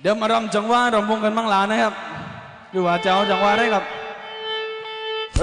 เดี๋ยวมารำจังหวะรำวงกันมั่งหลานนะครับดูว่าจะเอาจังหวะได้ครับ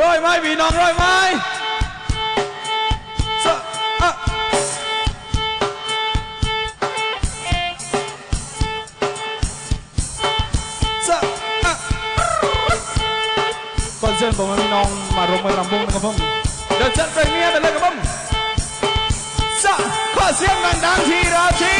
ร้อยไหมพี่น้องร้อยไหมสะอะสะอะก่อนเชิญผมพี่น้องมารวมกันรำวงนะครับผมเดี๋ยวเชิญเพลงนี้ไปเลยครับผมสะขอเสียงดังๆทีราที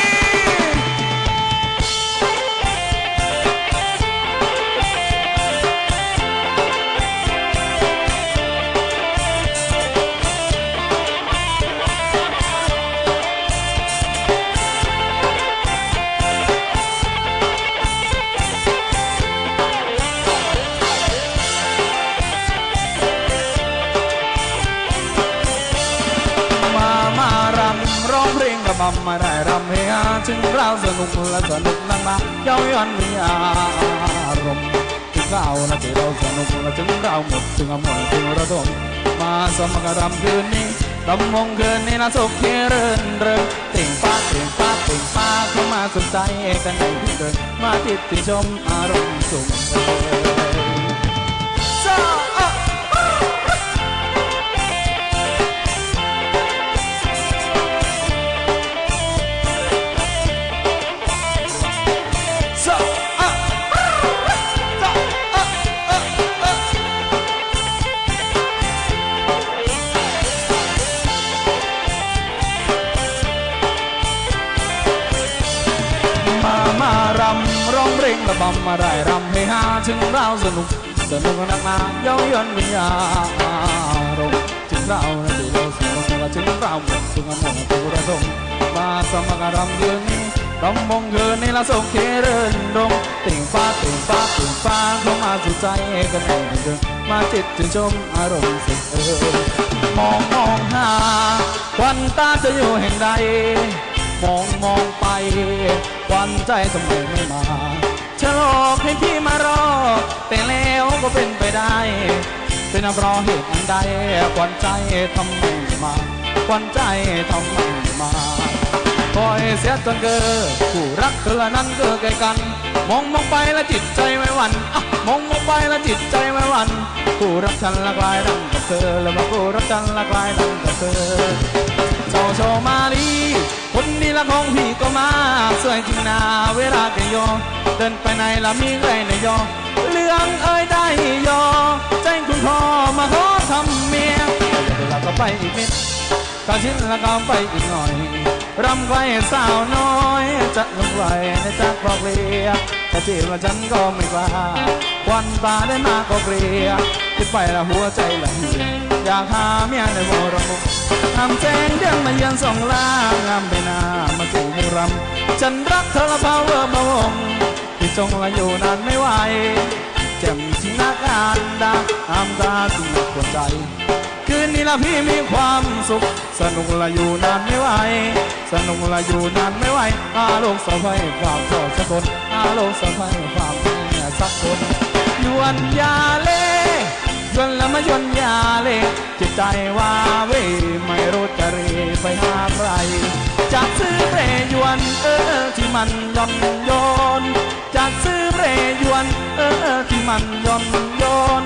ำร้องเพลงกับมัมมาได้รำเฮียถึงเราสนุกและสนุกนักมาเย้าย้อนมีอารมณ์ถึงเราและที่เราสนุกและถึงเราหมดถึงอมรถึงระดมมาสมการรำคืนนี้รำวงคืนนี้นะสุขเรื่นเริงเต่งป้าเต่งป้าเต่งป้าเข้ามาสนใจกันในที่เดินมาติดติชมอารมณ์สุข ลงระบำมาได้รำให้หาถึงเราสนุก สนุกนักหนาเย้าย้อนวิญญาณถึงเราในะที่เราสนุกและถึงเราหมดถึงอมรตุระดมมาสมการรำคืนรำมงคืนนี้ละสุขที่เรินรมติ่งฟ้าติ่งฟ้าติ่งฟ้าเข้ามาสู่ใจกันในเดินมาจิตถึงชมอารมณ์สุขเอยมองมองหาควันตาจะอยู่แห่งใดมองมองไปควันใจทำไมไม่มา หลอกให้พี่มารอ แต่แล้วก็เป็นไปได้ เป็นรอเหตุใดควันใจทำไมมาควันใจทำไมมา คอยเสียจนเกิดผู้รักเธอละนั้นเกิดไกลกัน มองมองไปแล้วจิตใจไม่หวั่นอะมองมองไปแล้วจิตใจไม่หวั่นผู้รักฉันละกลายดังกับเธอแล้วมาผู้รักฉันละกลายดังกับเธอเจ้าโชมาลีคนนี้ละของพี่ก็มาสวยจริงนาเวลาแกยอเดินไปไหนละมีใครในยอเรื่องเอ้ยได้ยอใจคุณพ่อมาขอทำเมียแต่เวลาก็ไปอีกนิดถ้าชิ้นละก็ไปอีกหน่อย รำไว้สาวน้อย จะลงไหวในจักบอกเลียแต่จีบว่าฉันก็ไม่กล้าควันตาได้มาก็เกลียคิดไปละหัวใจละเหียอยากหาเมียในวรมุกทำแจ้งเดือนมาเยือนสองล่างงามไปน้ามาสู่มรำฉันรักเธอละพาวเวอร์มาวงที่จงละอยู่นานไม่ไหวแจ่มชินาการดาอามตาสิ่หนักหัวใจ คืนนี้ละพี่มีความสุข สนุกละอยู่นานไม่ไหว สนุกละอยู่นานไม่ไหวอาโลกสะพายความทอดสักคนอาโลกสะพายความแม่สักคนยวนยาเล่ยวนล้วมายวนยาเล่จิตใจว่าเว้ไม่รู้จะเรไปหาใครจากซื้อเรยวนเออที่มันย่อนโยนจากซื้อเรยวนเออที่มันย่อนโยน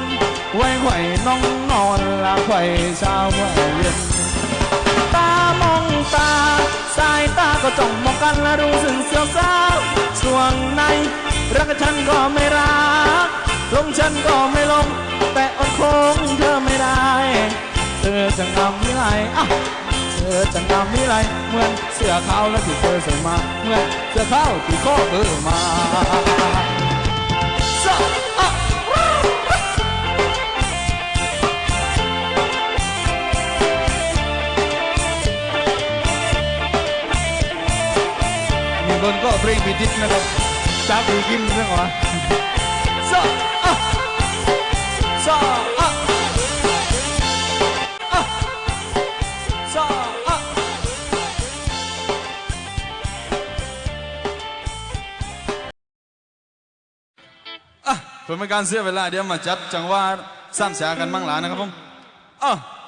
ไว้ไว่น้องนอนละ ไขว่เช้าเมื่อเย็นตามองตา สายตาก็จ้องมองกันและรู้สึกเสียวซ่าวส่วงใน รักฉันก็ไม่รักลงฉันก็ไม่ลง แต่อดคงเธอไม่ได้ เธอจะงามวิไลอะเธอจะงามวิไลเหมือนเสื้อขาวและที่เธอใส่มาเหมือนเสื้อขาวที่ข้อเธอมาสะอะมีคนก็เพลงพิจิตนะครับจากอูกิมเรื่องว่าซาอะซาอะอะซาอะอะเพื่อไม่การเสียเวลาเดี๋ยวมาจัดจังหวะสร้ามแสกันมั่งหลานนะครับผมอะซะอะ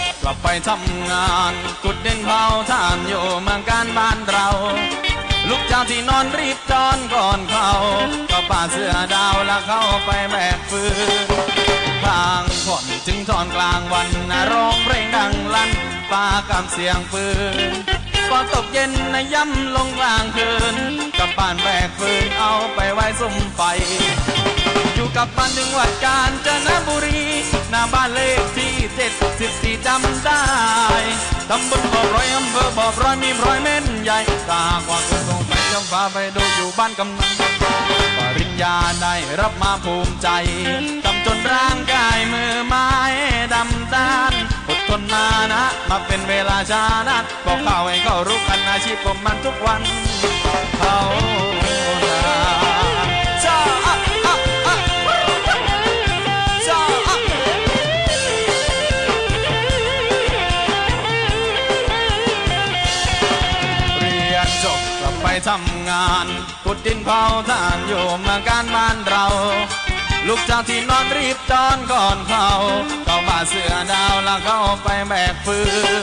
บกลับไปทำงาน กุดเด่นเผาท่านอยู่เมืองการบ้านเรา ลูกเจ้าที่นอนรีบจอนก่อนเขาก็ป่าเสื้อดาวแล้วเข้าไปแบกฟืนกลางฝนจึงตอนกลางวันนร้องเพลงดังลั่นปากำเสียงปืนพอตกเย็นนะย่ำลงกลางคืนกับบ้านแบกฟืนเอาไปไว้สุ่มไฟ อยู่กับบ้านจังหวัดกาญจนบุรี หน้าบ้านเลขที่เจ็ดสิบสี่จำได้ตำบลบ่อร้อยอำเภอบ่อร้อยมีร้อยเม่นใหญ่ตาหากว่าคุณคงไปจำฟ้าไปดูอยู่บ้านกำนันปริญญาได้รับมาภูมิใจทำจนร่างกายมือไม้ดำด้านอดทนมานะ มาเป็นเวลาชานัดบอกข่าให้เขารู้กันอาชีพผมมันทุกวันเขา งานกุดดินเผาท่านอยู่เมืองการบ้านเรา ลูกเจ้าที่นอนรีบจอนก่อนเขาเข้ามาเสือดาวแล้วเข้าไปแบกฟืน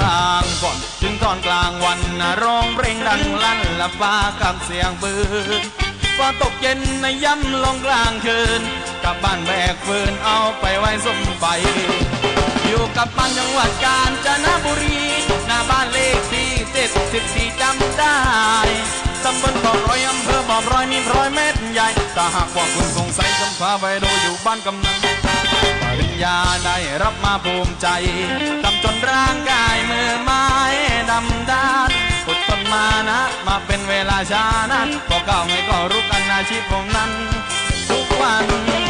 ทางก่อนถึงตอนกลางวันนร้องเพลงดังลั่นและฟ้ากับเสียงปืนพอตกเย็นในย่ำลงกลางคืนกลับบ้านแบกฟืนเอาไปไว้สมไฟอยู่กับบ้านจังหวัดกาญจนบุรี หน้าบ้านเลขที่เจ็ดสิบสี่จำได้ำบลบ่อร้อยอำเภอบ่อร้อยมีร้อยเม็ดใหญ่ถ้าหากว่าคุณสงสัยจำพาไปดูอยู่บ้านกำนันปริญญาได้รับมาภูมิใจทำจนร่างกายมือไม้ดำด้านอดทนมานะ มาเป็นเวลาช้านั้นก็ก้าวไงก็รู้กันอาชีพผมนั้น ทุกวัน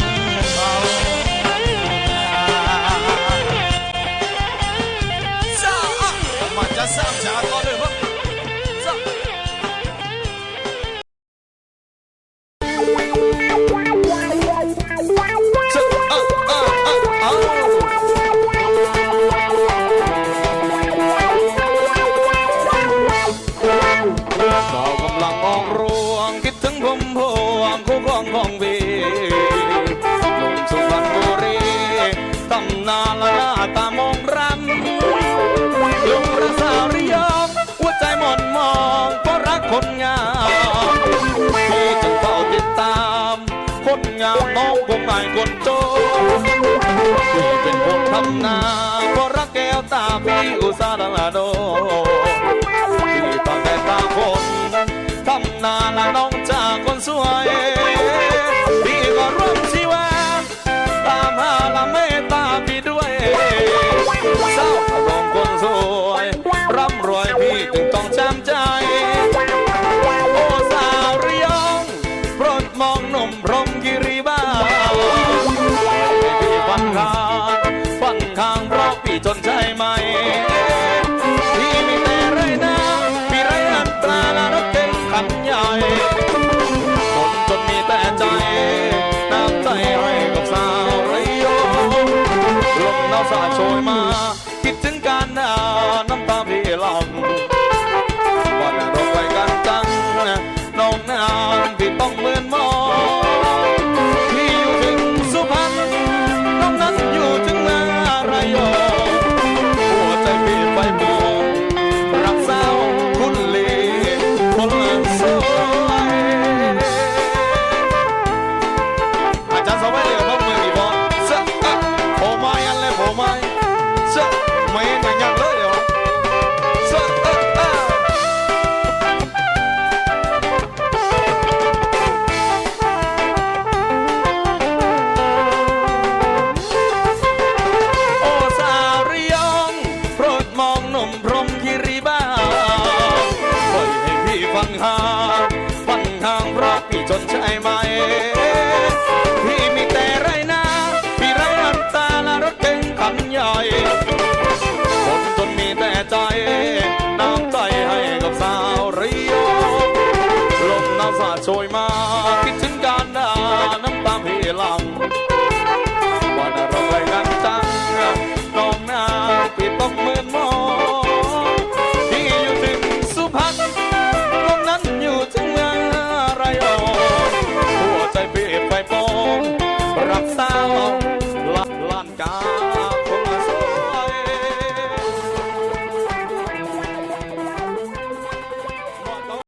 น้องคนโจพี่เป็นคนทำนาเพราะรักแก้วตาพี่อุตสาหละโดที่ตอนแต่ตาคนทำนาละน้องจากคนสวย พี่ก็ร่วมชีวาตามหาละเมตตาพี่ด้วยเศร้าลองคนสวยร่ำรวยพี่จึงต้องจำใจโอ้สาวระยองโปรดมองหนุ่มพรมกิริบ้า นใจไหมพี่มีแต่ไรนามีไรอันตราและรถเก๋งคันใหญ่คนจนมีแต่ใจ น้ำใจให้กับสาวไรโยองลมหนาวสาดโชยมา